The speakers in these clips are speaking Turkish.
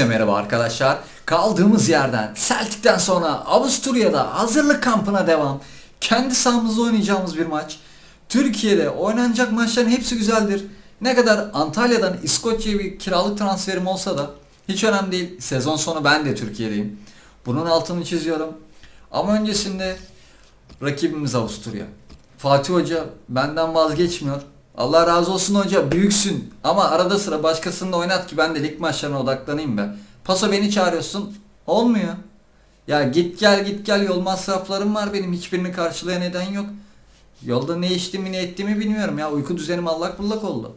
Hepinize merhaba arkadaşlar. Kaldığımız yerden Celtic'ten sonra Avusturya'da hazırlık kampına devam. Kendi sahamızda oynayacağımız bir maç. Türkiye'de oynanacak maçların hepsi güzeldir. Ne kadar Antalya'dan İskoçya'ya bir kiralık transferim olsa da hiç önemli değil. Sezon sonu ben de Türkiye'deyim. Bunun altını çiziyorum. Ama öncesinde rakibimiz Avusturya. Fatih Hoca benden vazgeçmiyor. Allah razı olsun hoca büyüksün ama arada sıra başkasını da oynat ki ben de lig maçlarına odaklanayım be. Paso beni çağırıyorsun. Olmuyor. Ya git gel git gel yol masraflarım var benim hiçbirini karşılaya neden yok. Yolda ne içtiğimi ne ettiğimi bilmiyorum ya uyku düzenim allak bullak oldu.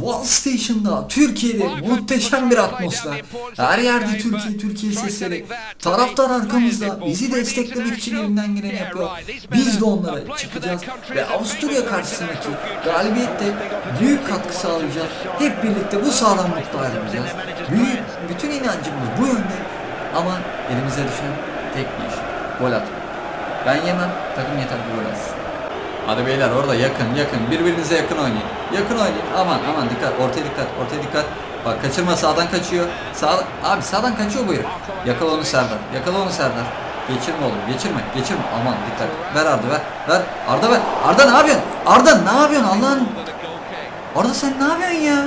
One Station'da Türkiye'de muhteşem bir atmosfer. Her yerde Türkiye, Türkiye sesleri. Taraftar arkamızda bizi desteklemek için elinden geleni yapıyor. Biz de onlara çıkacağız ve Avusturya karşısındaki galibiyette büyük katkı sağlayacağız. Hep birlikte bu sağlamlıkta ayrılacağız. Büyük, bütün inancımız bu yönde ama elimize düşen tek bir iş. Gol atmak. Ben yemem, takım yeter gol atsın. Hadi beyler orada yakın yakın birbirinize yakın oynayın. Yakın oynayın. Aman aman dikkat ortaya dikkat ortaya dikkat. Bak kaçırma sağdan kaçıyor. Sağ abi sağdan kaçıyor bu herif. Yakala onu Serdar. Yakala onu Serdar. Geçirme oğlum geçirme geçirme aman dikkat. Ver Arda ver. Ver Arda ver. Arda ne yapıyorsun? Arda ne yapıyorsun Allah'ın? Arda sen ne yapıyorsun ya?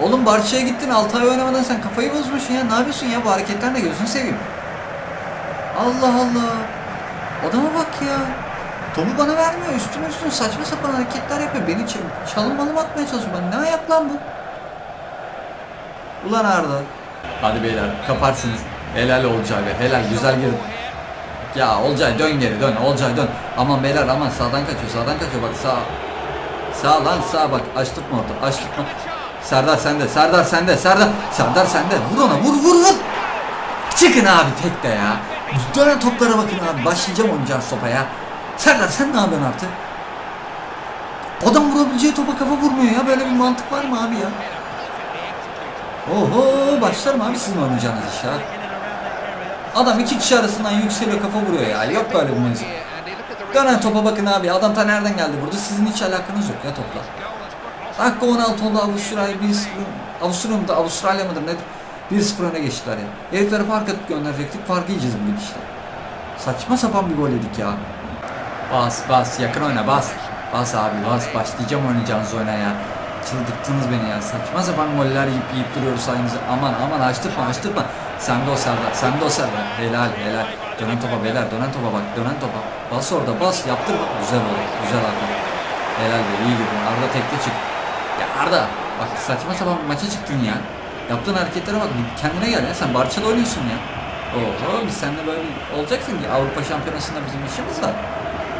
Oğlum Barça'ya gittin 6 ay oynamadan sen kafayı bozmuşsun ya. Ne yapıyorsun ya bu hareketlerle gözünü seveyim. Allah Allah. Adama bak ya. Topu bana vermiyor. Üstüne üstüne saçma sapan hareketler yapıyor. Beni çalım malım atmaya çalışıyor. Ben ne ayak lan bu? Ulan Arda. Hadi beyler kaparsınız. Helal Olcay be. Helal güzel girdin. Ya Olcay dön geri dön. Olcay dön. Aman beyler aman sağdan kaçıyor. Sağdan kaçıyor bak sağ. Sağ lan sağ bak. Açtık mı orada? Açtık mı? Serdar sende. Serdar sende. Serdar. Serdar sende. Vur ona. Vur vur vur. Çıkın abi tek de ya. Dönen toplara bakın abi. Başlayacağım oynayacağım sopa ya. Serdar sen ne yapıyorsun artık? Adam vurabileceği topa kafa vurmuyor ya. Böyle bir mantık var mı abi ya? Oho başlarım abi sizin oynayacağınız iş ya. Adam iki kişi arasından yükseliyor kafa vuruyor ya. Yok böyle bir mevzu. Dönen topa bakın abi. Adam ta nereden geldi burada? Sizin hiç alakanız yok ya topla. Dakika 16 oldu Avustralya 1-0. Avusturya mıdır? Avustralya mıdır nedir? 1-0 öne geçtiler ya. Herifleri fark atıp gönderecektik. Farkı yiyeceğiz bugün işte. Saçma sapan bir gol yedik ya. Bas bas yakın oyna bas. Bas abi bas başlayacağım oynayacağınız oyna ya. Çıldırttınız beni ya. Saçma sapan goller yiyip yiyip duruyoruz sayınızı. Aman aman açtırma açtırma. Sen de o Serdar. Sen de o Serdar. Helal helal. Dönen topa beyler dönen topa bak. Dönen topa. Bas orada bas yaptır. Güzel oldu. Güzel Arda. Helal be iyi girdin. Arda tekte çık. Ya Arda bak saçma sapan maça çıktın ya. Yaptığın hareketlere bak kendine gel ya. Sen Barça'da oynuyorsun ya. Oo biz seninle böyle olacaksın ki Avrupa Şampiyonası'nda bizim işimiz var.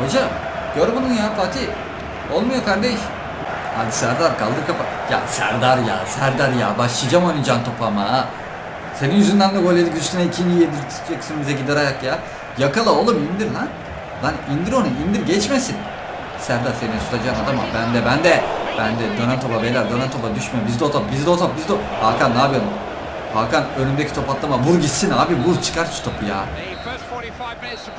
Hoca gör bunu ya Fatih. Olmuyor kardeş. Hadi Serdar kaldır kafa. Ya Serdar ya Serdar ya başlayacağım oynayacağın topu ama ha. Senin yüzünden de gol yedik üstüne ikinci yedirteceksin bize gider ayak ya. Yakala oğlum indir lan. Lan indir onu indir geçmesin. Serdar seni tutacağın adam ama ben de ben de. Ben de dönen topa beyler dönen topa düşme bizde o top bizde o top bizde o. Hakan ne yapıyorsun? Hakan önümdeki top atlama vur gitsin abi vur çıkar şu topu ya.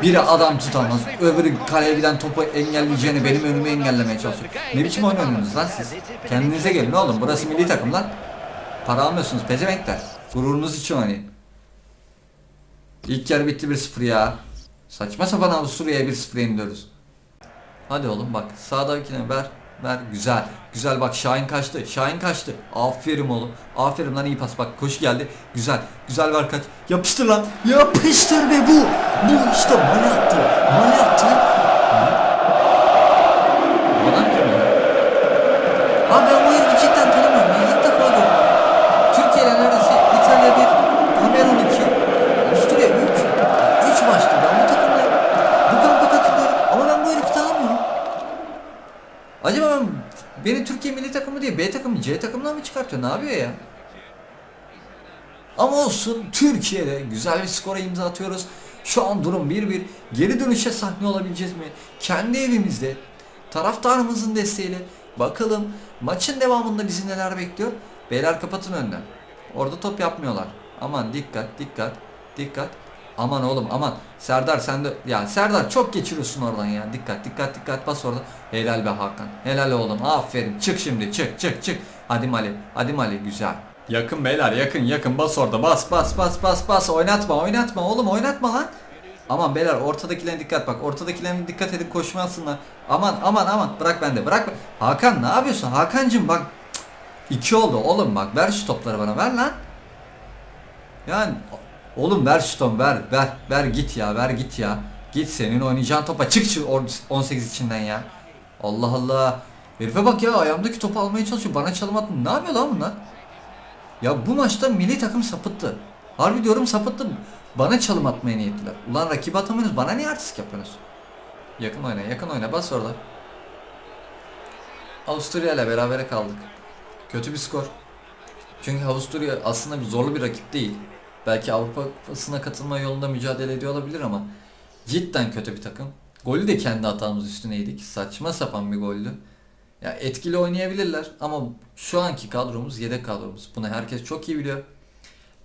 Biri adam tutamaz, öbürü kaleye giden topu engelleyeceğini benim önümü engellemeye çalışıyor. Ne biçim oynuyorsunuz lan siz? Kendinize gelin oğlum, burası milli takım lan. Para almıyorsunuz pezevenkler. Gururunuz için oynayın. İlk yarı bitti 1-0 ya. Saçma sapan Avusturya'ya 1-0 yeniliyoruz. Hadi oğlum bak sağdakine ver. Ver güzel. Güzel bak Şahin kaçtı. Şahin kaçtı. Aferin oğlum. Aferin lan iyi pas bak. Koş geldi. Güzel. Güzel ver kaç. Yapıştır lan. Yapıştır be bu. Bu işte. Mole attı. C takımına mı çıkartıyor? Ne yapıyor ya? Ama olsun Türkiye'de güzel bir skora imza atıyoruz. Şu an durum 1-1. Geri dönüşe sahne olabileceğiz mi? Kendi evimizde taraftarımızın desteğiyle bakalım maçın devamında bizi neler bekliyor. Beyler kapatın önden. Orada top yapmıyorlar. Aman dikkat dikkat dikkat. Aman oğlum aman. Serdar sen de ya Serdar çok geçiriyorsun oradan ya. Dikkat dikkat dikkat bas orada. Helal be Hakan. Helal oğlum. Aferin. Çık şimdi çık çık çık. Hadi Mali. Hadi Mali güzel. Yakın beyler yakın yakın bas orada bas bas bas bas bas oynatma oynatma oğlum oynatma lan. Aman beyler ortadakilerine dikkat bak ortadakilerine dikkat edip koşmasınlar. Aman aman aman bırak bende bırak. Hakan ne yapıyorsun Hakancım bak. Cık, İki oldu oğlum bak ver şu topları bana ver lan. Yani oğlum ver şu topu ver ver ver git ya ver git ya. Git senin oynayacağın topa çık şu or- 18 içinden ya. Allah Allah. Herife bak ya ayağımdaki topu almaya çalışıyor bana çalım attı. Ne yapıyor lan bunlar? Ya bu maçta milli takım sapıttı. Harbi diyorum sapıttı. Bana çalım atmaya niyetliler. Ulan rakip atamıyorsunuz bana niye artist yapıyorsunuz? Yakın oyna yakın oyna bas orada. Avusturya ile berabere kaldık. Kötü bir skor. Çünkü Avusturya aslında bir zorlu bir rakip değil. Belki Avrupa Kupası'na katılma yolunda mücadele ediyor olabilir ama cidden kötü bir takım. Golü de kendi hatamız üstüne yedik. Saçma sapan bir goldü. Ya etkili oynayabilirler ama şu anki kadromuz yedek kadromuz. Bunu herkes çok iyi biliyor.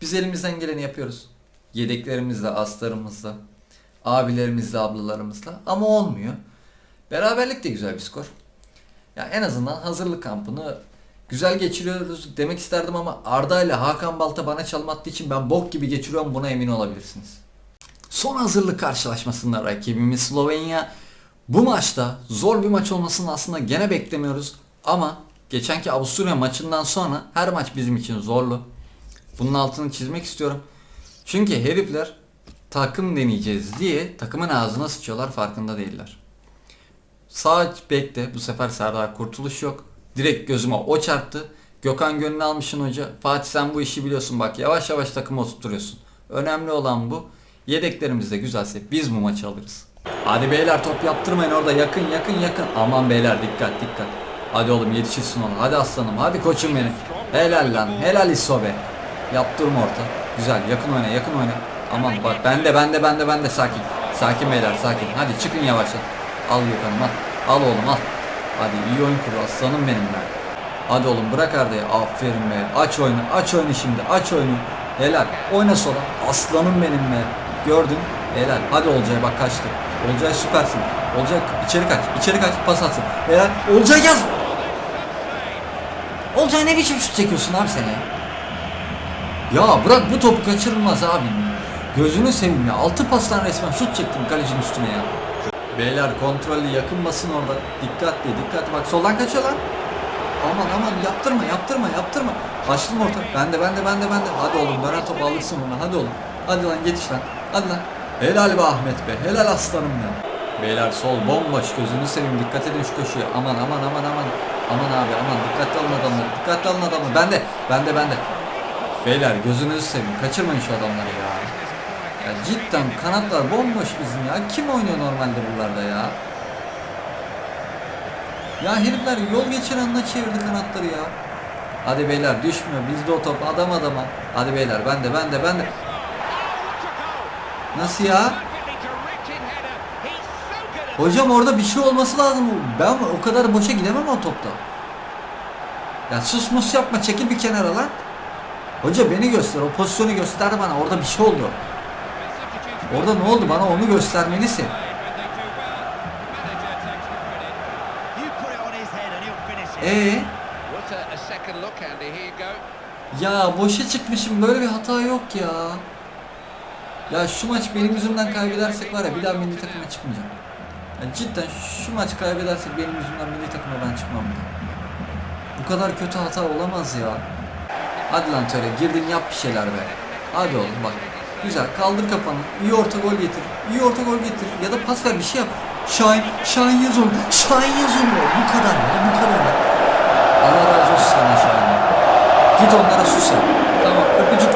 Biz elimizden geleni yapıyoruz. Yedeklerimizle, aslarımızla, abilerimizle, ablalarımızla ama olmuyor. Beraberlik de güzel bir skor. Ya en azından hazırlık kampını güzel geçiriyoruz demek isterdim ama Arda ile Hakan Balta bana çalım attığı için ben bok gibi geçiriyorum buna emin olabilirsiniz. Son hazırlık karşılaşmasında rakibimiz Slovenya. Bu maçta zor bir maç olmasını aslında gene beklemiyoruz ama geçenki Avusturya maçından sonra her maç bizim için zorlu. Bunun altını çizmek istiyorum. Çünkü herifler takım deneyeceğiz diye takımın ağzına sıçıyorlar farkında değiller. Sağ bekte bu sefer Serdar Kurtuluş yok. Direkt gözüme o çarptı. Gökhan Gönül'ü almışsın hoca. Fatih sen bu işi biliyorsun bak yavaş yavaş takımı oturtuyorsun. Önemli olan bu. Yedeklerimiz de güzelse biz bu maçı alırız. Hadi beyler top yaptırmayın orada yakın yakın yakın. Aman beyler dikkat dikkat. Hadi oğlum yetişirsin ona. Hadi aslanım hadi koçum benim. Helal lan helal İsobe. Yaptırma orta. Güzel yakın oyna yakın oyna. Aman bak bende bende bende bende sakin. Sakin beyler sakin. Hadi çıkın yavaştan. Al Gökhan'ım al. Al oğlum al. Hadi iyi oyun kur aslanım benim ben. Hadi oğlum bırak Arda'ya. Aferin be. Aç oyunu. Aç oyunu şimdi. Aç oyunu. Helal. Oyna sola. Aslanım benim be. Gördün. Helal. Hadi Olcay'a bak kaçtı. Olcay süpersin. Olcay içeri kaç. içeri kaç. Pas atsın. Helal. Olcay yaz. Olcay ne biçim şut çekiyorsun abi sen ya? Ya bırak bu topu kaçırılmaz abi. Gözünü seveyim ya. Altı pastan resmen şut çektim kalecinin üstüne ya. Beyler kontrollü yakın basın orada. Dikkatli dikkatli bak soldan kaçıyor lan. Aman aman yaptırma yaptırma yaptırma. Başladım orta. Bende bende bende bende. Hadi oğlum dönen topu alırsın onu. Hadi oğlum. Hadi lan yetiş lan. Hadi lan. Helal be Ahmet be. Helal aslanım ya. Beyler sol bomboş gözünü seveyim dikkat edin şu köşeye. Aman aman aman aman. Aman abi aman dikkatli alın adamları. Dikkatli alın adamları. Bende bende bende. Beyler gözünüzü seveyim. Kaçırmayın şu adamları ya. Ya cidden kanatlar bomboş bizim ya. Kim oynuyor normalde buralarda ya? Ya herifler yol geçen anda çevirdi kanatları ya. Hadi beyler düşmüyor. Bizde o top adam adama. Hadi beyler ben de ben de ben de. Nasıl ya? Hocam orada bir şey olması lazım. Ben o kadar boşa gidemem o topta. Ya sus mus yapma çekil bir kenara lan. Hoca beni göster o pozisyonu göster bana orada bir şey oldu. Orada ne oldu bana onu göstermelisin. Ee? Ya boşa çıkmışım böyle bir hata yok ya. Ya şu maç benim yüzümden kaybedersek var ya bir daha milli takıma çıkmayacağım. Ya cidden şu maç kaybedersek benim yüzümden milli takıma ben çıkmam bir. Bu kadar kötü hata olamaz ya. Hadi lan Töre girdin yap bir şeyler be. Hadi oğlum bak. Güzel kaldır kafanı. İyi orta gol getir. İyi orta gol getir. Ya da pas ver bir şey yap. Şahin, Şahin yaz onu. Şahin yaz onu. Bu kadar ya bu kadar ya. Allah razı olsun sana Şahin. Git onlara sus. Tamam. Öpücük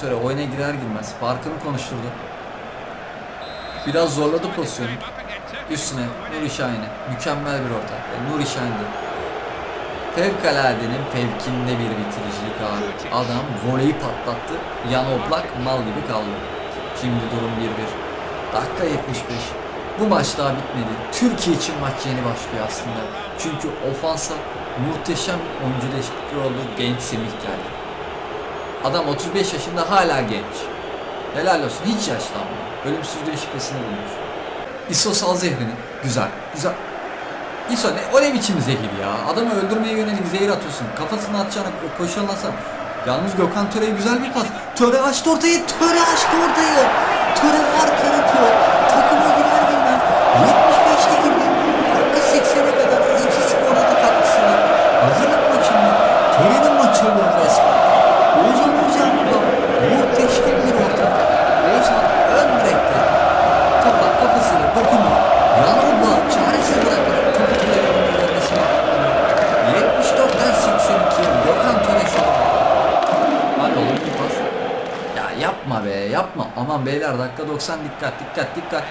Yalnız Gökhan Töre oyuna girer girmez farkını konuşturdu. Biraz zorladı pozisyonu. Üstüne Nuri Şahin'e. Mükemmel bir orta. E, Nuri Şahin'de. Fevkaladenin fevkinde bir bitiricilik abi. Adam voleyi patlattı. Yan oblak mal gibi kaldı. Şimdi durum 1-1. Dakika 75. Bu maç daha bitmedi. Türkiye için maç yeni başlıyor aslında. Çünkü ofansa muhteşem oyuncu değişiklikleri oldu. Genç Semih geldi. Adam 35 yaşında hala genç. Helal olsun hiç yaşlanmıyor. Ölümsüzlüğün şifresini bulmuş. İso sal zehrini. Güzel. Güzel. İso ne, o ne biçim zehir ya? Adamı öldürmeye yönelik zehir atıyorsun. Kafasını atacağına koşuyorlarsa. Yalnız Gökhan Töre'ye güzel bir pas. Töre açtı ortayı. Töre açtı ortayı. Töre fark yaratıyor. Aman beyler dakika 90 dikkat dikkat dikkat.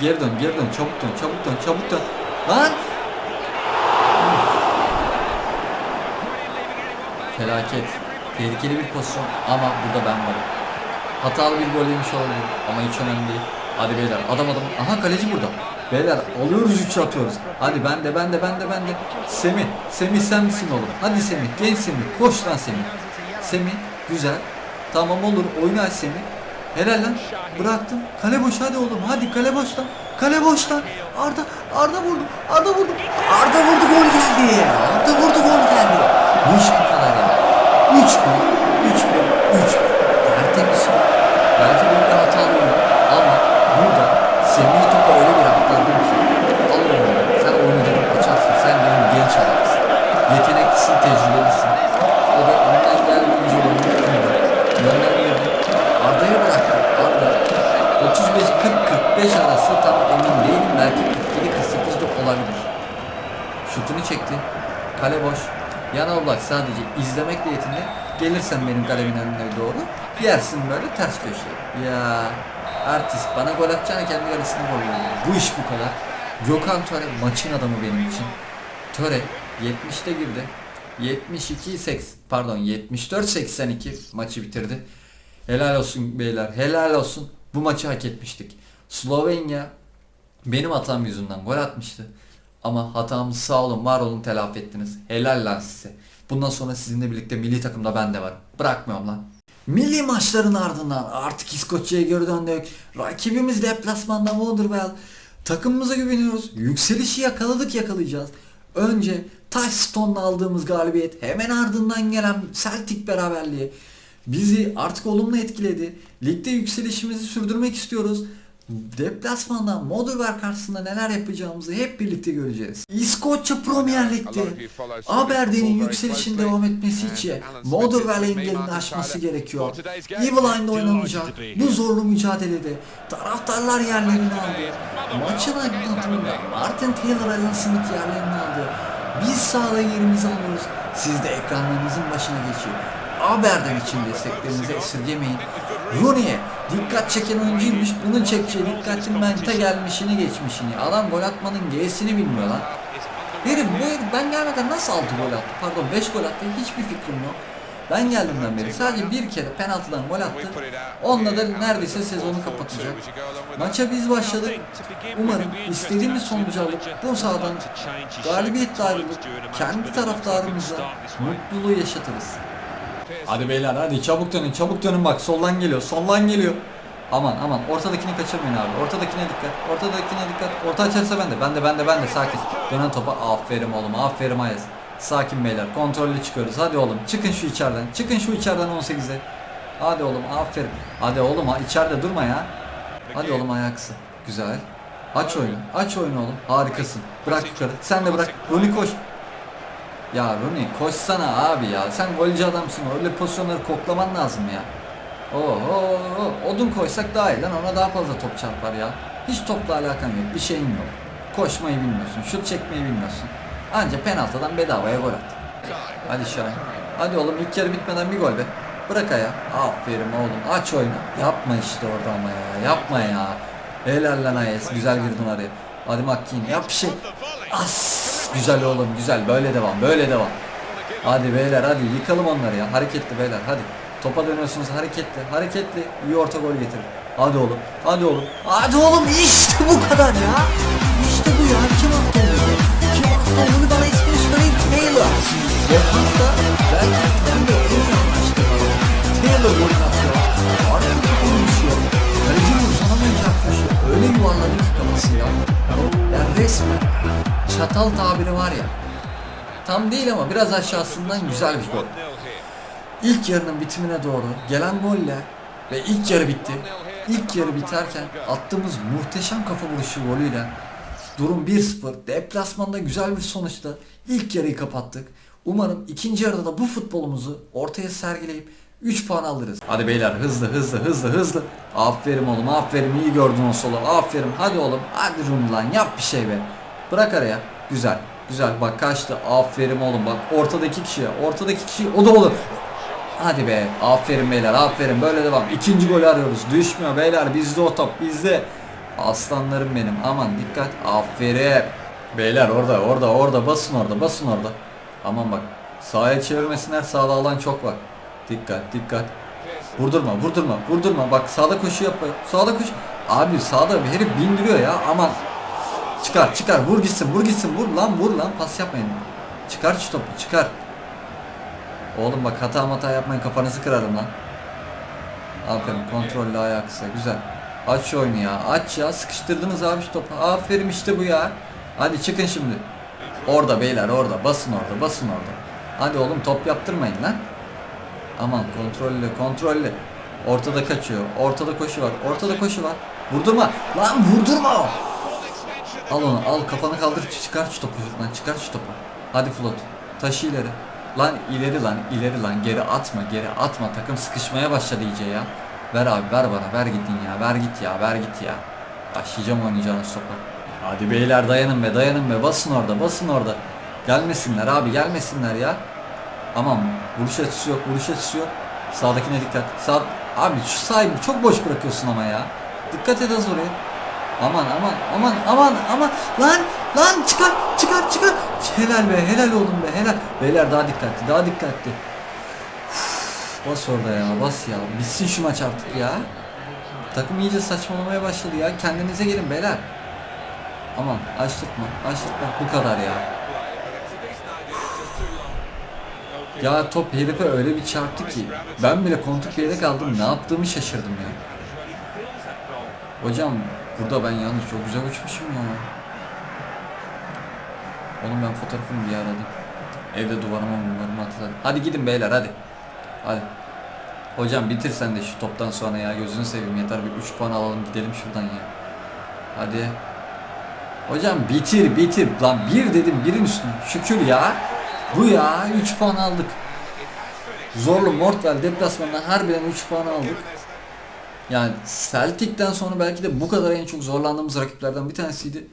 Geri dön geri dön çabuk dön çabuk dön çabuk dön. Lan! Felaket. Tehlikeli bir pozisyon ama burada ben varım. Hatalı bir gol yemiş olabilir ama hiç önemli değil. Hadi beyler adam adam. Aha kaleci burada. Beyler alıyoruz 3 atıyoruz. Hadi ben de ben de ben de ben de. Semih. Semih sen misin oğlum? Hadi Semih. Genç Semih. Koş lan Semih. Semih. Güzel. Tamam olur. Oyunu aç Semih. Helal lan. Bıraktım. Kale boş hadi oğlum. Hadi kale boş lan. Kale boş lan. Arda. Arda vurdu. Arda vurdu. Arda vurdu gol geldi. Gelirsen benim kalemin önüne doğru. Yersin böyle ters köşeye. Ya artist bana gol atacağına kendi kalesine gol. Bu iş bu kadar. Gökhan Töre maçın adamı benim için. Töre 70'te girdi. 72 80 pardon 74 82 maçı bitirdi. Helal olsun beyler. Helal olsun. Bu maçı hak etmiştik. Slovenya benim hatam yüzünden gol atmıştı. Ama hatamı sağ olun var olun telafi ettiniz. Helal lan size. Bundan sonra sizinle birlikte milli takımda ben de varım. Bırakmıyorum lan. Milli maçların ardından artık İskoçya'ya geri döndük. Rakibimiz deplasmanda Motherwell. Takımımıza güveniyoruz. Yükselişi yakaladık yakalayacağız. Önce Touchstone'la aldığımız galibiyet hemen ardından gelen Celtic beraberliği bizi artık olumlu etkiledi. Ligde yükselişimizi sürdürmek istiyoruz. Deplasmanda Motherwell karşısında neler yapacağımızı hep birlikte göreceğiz. İskoçya Premier Lig'de Aberdeen'in yükselişin devam etmesi için Motherwell engelini aşması gerekiyor. Evil Eye'de oynanacak bu zorlu mücadelede taraftarlar yerlerini aldı. Maçın aydınlatımında Martin Taylor Alan Smith yerlerini aldı. Biz sahada yerimizi alıyoruz. Siz de ekranlarınızın başına geçin. Aberdeen için desteklerinizi esirgemeyin. Rooney'e dikkat çeken oyuncuymuş. Bunun çekeceği dikkatin mente gelmişini geçmişini. Adam gol atmanın G'sini bilmiyor lan. Herif bu ben gelmeden nasıl 6 gol attı? Pardon 5 gol attı hiçbir fikrim yok. Ben geldiğimden beri sadece bir kere penaltıdan gol attı. Onunla da neredeyse sezonu kapatacak. Maça biz başladık. Umarım istediğimiz sonucu alıp bu sahadan galibiyetle ayrılıp kendi taraftarımıza mutluluğu yaşatırız. Hadi beyler hadi çabuk dönün çabuk dönün bak soldan geliyor soldan geliyor. Aman aman ortadakini kaçırmayın abi ortadakine dikkat ortadakine dikkat orta açarsa ben de ben de ben de ben de sakin. Dönen topa aferin oğlum aferin Ayaz. Sakin beyler kontrollü çıkıyoruz hadi oğlum çıkın şu içeriden çıkın şu içeriden 18'e. Hadi oğlum aferin. Hadi oğlum içeride durma ya. Hadi oğlum ayaksı. Güzel. Aç oyunu. Aç oyunu oğlum. Harikasın. Bırak yukarı. Sen de bırak. Rooney koş. Ya Rooney koşsana abi ya. Sen golcü adamsın. Öyle pozisyonları koklaman lazım ya. Oo, odun koysak daha iyi lan. Ona daha fazla top çarpar ya. Hiç topla alakan yok. Bir şeyin yok. Koşmayı bilmiyorsun. Şut çekmeyi bilmiyorsun. Anca penaltıdan bedavaya gol at. Hadi Şahin. Hadi oğlum ilk yarı bitmeden bir gol be. Bırak aya. Aferin oğlum. Aç oyunu. Yapma işte orada ama ya. Yapma ya. Helal lan Ayes. Güzel girdin araya. Hadi Makkin yap bir şey. As. Güzel oğlum güzel. Böyle devam. Böyle devam. Hadi beyler hadi yıkalım onları ya. Hareketli beyler hadi. Topa dönüyorsunuz hareketli. Hareketli. İyi orta gol getirin. Hadi oğlum. Hadi oğlum. Hadi oğlum işte bu kadar ya. İşte bu ya. Kim attı onu? Kim attı onu bana ismini söyleyin. Taylor. Defansta belki takımda en iyi anlaştı bana. Taylor golünü atıyor. Artık kafamı düşüyor. Kalecinin uzanamayacağı köşe. Öyle yuvarladı ki kafasıyla. Ya resmen çatal tabiri var ya. Tam değil ama biraz aşağısından güzel bir gol. İlk yarının bitimine doğru gelen golle ve ilk yarı bitti. İlk yarı biterken attığımız muhteşem kafa vuruşu golüyle durum 1-0. Deplasmanda güzel bir sonuçta ilk yarıyı kapattık. Umarım ikinci yarıda da bu futbolumuzu ortaya sergileyip 3 puan alırız. Hadi beyler hızlı hızlı hızlı hızlı. Aferin oğlum aferin iyi gördün o solu aferin hadi oğlum hadi Rum lan yap bir şey be. Bırak araya güzel güzel bak kaçtı aferin oğlum bak ortadaki kişi ortadaki kişi o da olur. Hadi be. Aferin beyler. Aferin. Böyle devam. İkinci golü arıyoruz. Düşmüyor beyler. Bizde o top. Bizde. Aslanlarım benim. Aman dikkat. Aferin. Beyler orada orada orada basın orada basın orada. Aman bak. Sahaya çevirmesinler. Sağda alan çok var. Dikkat dikkat. Vurdurma vurdurma vurdurma. Bak sağda koşu yapıyor. Sağda koşu. Abi sağda bir herif bindiriyor ya. Aman. Çıkar çıkar. Vur gitsin vur gitsin. Vur lan vur lan. Pas yapmayın. Çıkar şu topu çıkar. Oğlum bak hata hata yapmayın kafanızı kırarım lan. Aferin kontrollü ayak kısa güzel. Aç şu oyunu ya aç ya sıkıştırdınız abi şu topu. Aferin işte bu ya. Hadi çıkın şimdi. Orada beyler orada basın orada basın orada. Hadi oğlum top yaptırmayın lan. Aman kontrollü kontrollü. Ortada kaçıyor. Ortada koşu var. Ortada koşu var. Vurdurma. Lan vurdurma. Al onu al kafanı kaldır çıkar şu topu şuradan çıkar şu topu. Hadi flot. Taşı ileri. Lan ileri lan ileri lan geri atma geri atma takım sıkışmaya başladı iyice ya. Ver abi ver bana ver gittin ya ver git ya ver git ya. Başlayacağım oynayacağınız topa. Hadi beyler dayanın be dayanın be basın orada basın orada. Gelmesinler abi gelmesinler ya. Aman vuruş açısı yok vuruş açısı yok. Sağdakine dikkat. Sağ... Abi şu sahibi çok boş bırakıyorsun ama ya. Dikkat az oraya. Aman aman aman aman aman lan lan çıkar çıkar çıkar. Helal be helal oğlum be helal. Beyler daha dikkatli daha dikkatli. Bas orada ya bas ya. Bitsin şu maç artık ya. Takım iyice saçmalamaya başladı ya. Kendinize gelin beyler. Aman açtırtma açtırtma bu kadar ya. Ya top herife öyle bir çarptı ki ben bile kontuk yere kaldım ne yaptığımı şaşırdım ya. Hocam burada ben yalnız çok güzel uçmuşum ya. Oğlum ben fotoğrafını bir aradım. Evde duvarıma mumlarımı atarım. Hadi gidin beyler hadi. Hadi. Hocam bitir sen de şu toptan sonra ya gözünü seveyim yeter bir 3 puan alalım gidelim şuradan ya. Hadi. Hocam bitir bitir lan bir dedim birin üstüne şükür ya. Bu ya 3 puan aldık. Zorlu Mortwell deplasmanından harbiden 3 puan aldık. Yani Celtic'ten sonra belki de bu kadar en çok zorlandığımız rakiplerden bir tanesiydi.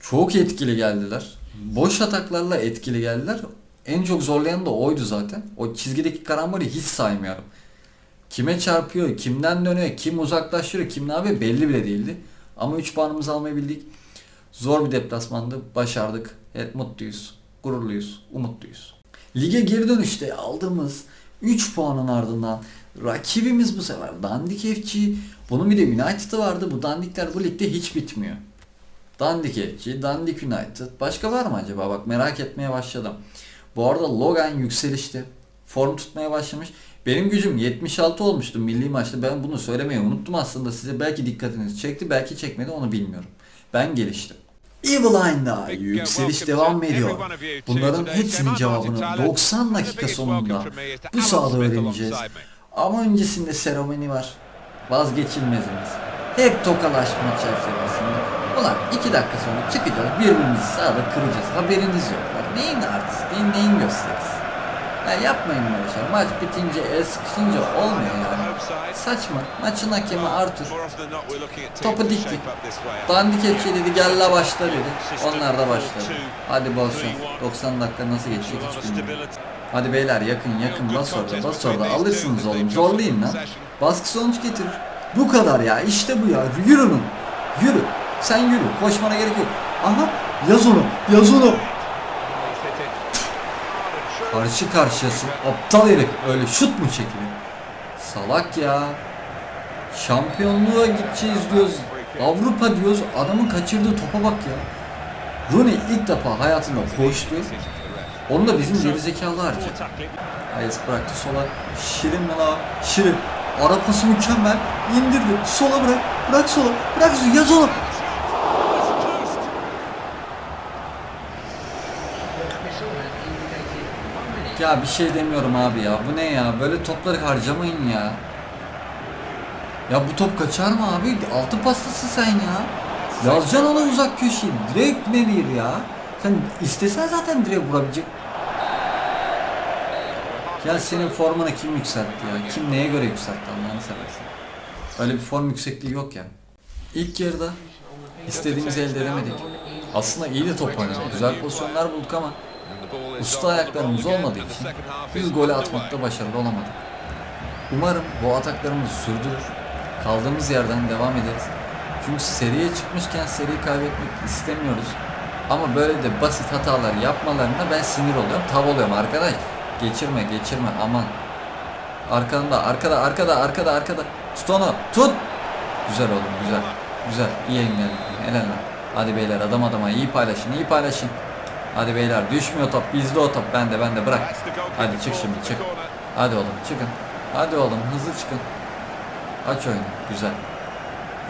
Çok etkili geldiler. Boş ataklarla etkili geldiler. En çok zorlayan da oydu zaten. O çizgideki karambolü hiç saymıyorum. Kime çarpıyor, kimden dönüyor, kim uzaklaştırıyor, kim ne yapıyor belli bile değildi. Ama 3 puanımızı almayı bildik. Zor bir deplasmandı. Başardık. Evet mutluyuz. Gururluyuz. Umutluyuz. Lige geri dönüşte aldığımız 3 puanın ardından rakibimiz bu sefer Dandik FC. Bunun bir de United'ı vardı. Bu Dandikler bu ligde hiç bitmiyor. Dandik FC, Dandik United. Başka var mı acaba? Bak merak etmeye başladım. Bu arada Logan yükselişte. Form tutmaya başlamış. Benim gücüm 76 olmuştu milli maçta. Ben bunu söylemeyi unuttum aslında size. Belki dikkatinizi çekti, belki çekmedi onu bilmiyorum. Ben geliştim. Evil Eye'da yükseliş devam ediyor. Bunların hepsinin cevabını 90 dakika sonunda bu sahada öğreneceğiz. Ama öncesinde seremoni var. Vazgeçilmezimiz. Hep tokalaşma çerçevesinde. Ulan iki dakika sonra çıkacağız birbirimizi sağda kıracağız. Haberiniz yok. Neyin artistliği neyin gösterisi. Ya yapmayın böyle şey. Maç bitince el sıkışınca olmuyor yani. Saçma. Maçın hakemi Arthur. Topu dikti. Dandik hepsi dedi gel la başla dedi. Onlar da başladı. Hadi bol şans. 90 dakika nasıl geçecek hiç bilmiyorum. Hadi beyler yakın yakın bas orada bas orada alırsınız oğlum zorlayın lan. Baskı sonuç getirir. Bu kadar ya işte bu ya yürünün. Yürü. Sen yürü koşmana gerek yok. Aha yaz onu yaz onu. Karşı karşıyasın aptal herif öyle şut mu çekilir? Salak ya. Şampiyonluğa gideceğiz diyoruz. Avrupa diyoruz. Adamın kaçırdığı topa bak ya. Rooney ilk defa hayatında koştu. Onu da bizim gerizekalı harcadı. Hayes bıraktı sola. Şirin mi la? Şirin. Ara pası mükemmel. İndirdi. Sola bırak. Bırak sola. Bırak sola. Yaz oğlum. Ya bir şey demiyorum abi ya. Bu ne ya? Böyle topları harcamayın ya. Ya bu top kaçar mı abi? Altı pastası sen ya. Yazacaksın ona uzak köşeyi. Direkt ne değil ya? Sen istesen zaten direkt vurabilecek. Ya senin formunu kim yükseltti ya? Kim neye göre yükseltti Allah'ını seversen. Öyle bir form yüksekliği yok ya. İlk yarıda istediğimizi elde edemedik. Aslında iyi de top oynadık. Güzel pozisyonlar bulduk ama usta ayaklarımız olmadığı için biz golü atmakta başarılı olamadık. Umarım bu ataklarımızı sürdürür. Kaldığımız yerden devam ederiz. Çünkü seriye çıkmışken seriyi kaybetmek istemiyoruz. Ama böyle de basit hatalar yapmalarına ben sinir oluyorum. Tav oluyorum arkadaş. Geçirme geçirme aman. Arkanda arkada arkada arkada arkada. Tut onu tut. Güzel oğlum güzel. Güzel iyi engelledin. Helal lan. Hadi beyler adam adama iyi paylaşın iyi paylaşın. Hadi beyler düşmüyor top bizde o top bende bende bırak. Hadi çık şimdi çık. Hadi oğlum çıkın. Hadi oğlum hızlı çıkın. Aç oyunu güzel.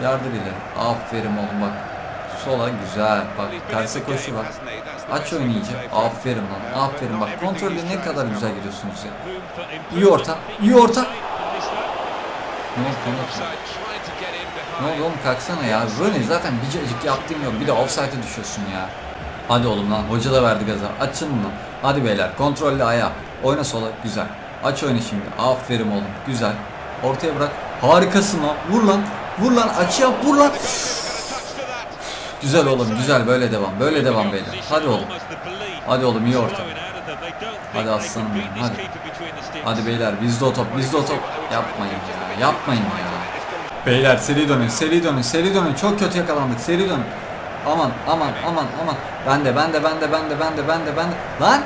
Yardır ileri. Aferin oğlum bak. Sola güzel. Bak terse koşu var. Aç oyunu iyice. Aferin lan. Aferin bak. Kontrolde ne kadar güzel gidiyorsunuz ya. İyi orta. İyi orta. Ne oldu? Ne oldu? Ne oldu oğlum kalksana ya. Rooney zaten bir cacık yaptığın yok. Bir de offside'e düşüyorsun ya. Hadi oğlum lan. Hoca da verdi gaza. Açın lan. Hadi beyler. Kontrollü ayağa. Oyna sola. Güzel. Aç oyunu şimdi. Aferin oğlum. Güzel. Ortaya bırak. Harikasın lan. Vur lan. Vur lan. Aç yap. Vur lan. Güzel oğlum. Güzel. Böyle devam. Böyle devam beyler. Hadi oğlum. Hadi oğlum iyi orta. Hadi aslanım hadi. Hadi beyler bizde o top. Bizde o top. Yapmayın ya. Yapmayın ya. Beyler seri dönün. Seri dönün. Seri dönün. Çok kötü yakalandık. Seri dönün. Aman aman aman aman. Ben de ben de ben de ben de ben de ben de ben de. Lan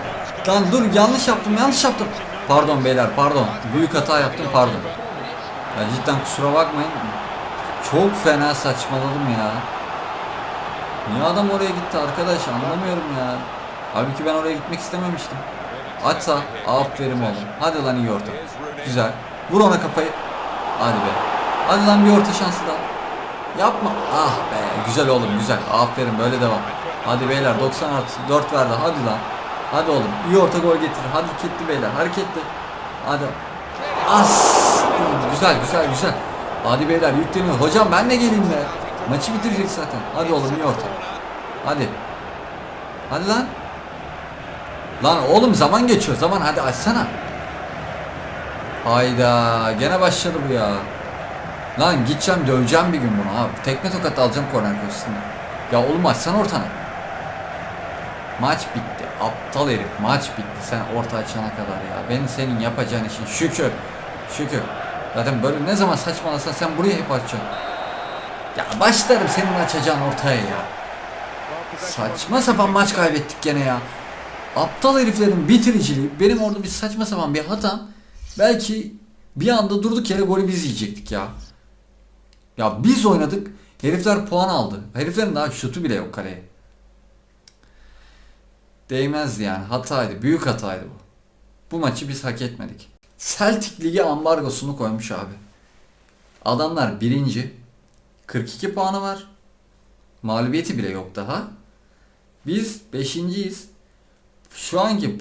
lan dur yanlış yaptım yanlış yaptım. Pardon beyler pardon. Büyük hata yaptım pardon. Ya cidden kusura bakmayın. Çok fena saçmaladım ya. Niye adam oraya gitti arkadaş anlamıyorum ya. Halbuki ben oraya gitmek istememiştim. Açsa aferin oğlum. Hadi lan iyi orta. Güzel. Vur ona kafayı. Hadi be. Hadi lan bir orta şansı daha. Yapma. Ah be. Güzel oğlum güzel. Aferin böyle devam. Hadi beyler 90 artı 4 verdi. Hadi lan. Hadi oğlum. İyi orta gol getir. Hareketli beyler. Hareketli. Hadi. As. Güzel güzel güzel. Hadi beyler yükleniyor. Hocam ben de geleyim be. Maçı bitirecek zaten. Hadi oğlum iyi orta. Hadi. Hadi lan. Lan oğlum zaman geçiyor. Zaman hadi açsana. Hayda. Gene başladı bu ya. Lan gideceğim döveceğim bir gün bunu abi. Tekme tokat alacağım korner köşesinde. Ya oğlum açsana ortanı. Maç bitti. Aptal herif. Maç bitti. Sen orta açana kadar ya. Benim senin yapacağın işin şükür. Şükür. Zaten böyle ne zaman saçmalasan sen buraya hep açacaksın. Ya başlarım senin açacağın ortaya ya. Saçma sapan maç kaybettik gene ya. Aptal heriflerin bitiriciliği benim orada bir saçma sapan bir hatam. Belki bir anda durduk yere golü biz yiyecektik ya. Ya biz oynadık. Herifler puan aldı. Heriflerin daha şutu bile yok kaleye. Değmezdi yani. Hataydı. Büyük hataydı bu. Bu maçı biz hak etmedik. Celtic Ligi ambargosunu koymuş abi. Adamlar birinci. 42 puanı var. Mağlubiyeti bile yok daha. Biz beşinciyiz. Şu anki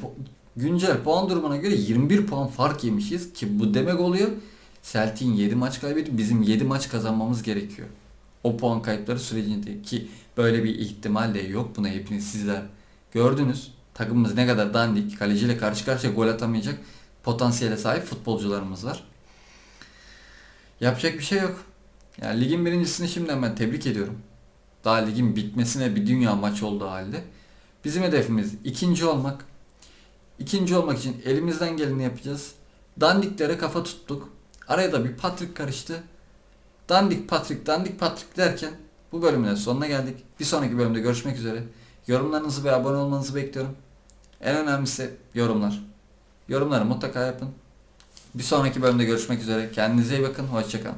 güncel puan durumuna göre 21 puan fark yemişiz ki bu demek oluyor. Celtic'in 7 maç kaybetti. Bizim 7 maç kazanmamız gerekiyor. O puan kayıpları sürecinde ki böyle bir ihtimal de yok. Buna hepiniz sizler gördünüz. Takımımız ne kadar dandik, kaleciyle karşı karşıya gol atamayacak potansiyele sahip futbolcularımız var. Yapacak bir şey yok. Yani ligin birincisini şimdiden ben tebrik ediyorum. Daha ligin bitmesine bir dünya maç olduğu halde. Bizim hedefimiz ikinci olmak. İkinci olmak için elimizden geleni yapacağız. Dandiklere kafa tuttuk. Araya da bir Patrick karıştı. Dandik Patrick, dandik Patrick derken bu bölümün sonuna geldik. Bir sonraki bölümde görüşmek üzere. Yorumlarınızı ve abone olmanızı bekliyorum. En önemlisi yorumlar. Yorumları mutlaka yapın. Bir sonraki bölümde görüşmek üzere. Kendinize iyi bakın. Hoşçakalın.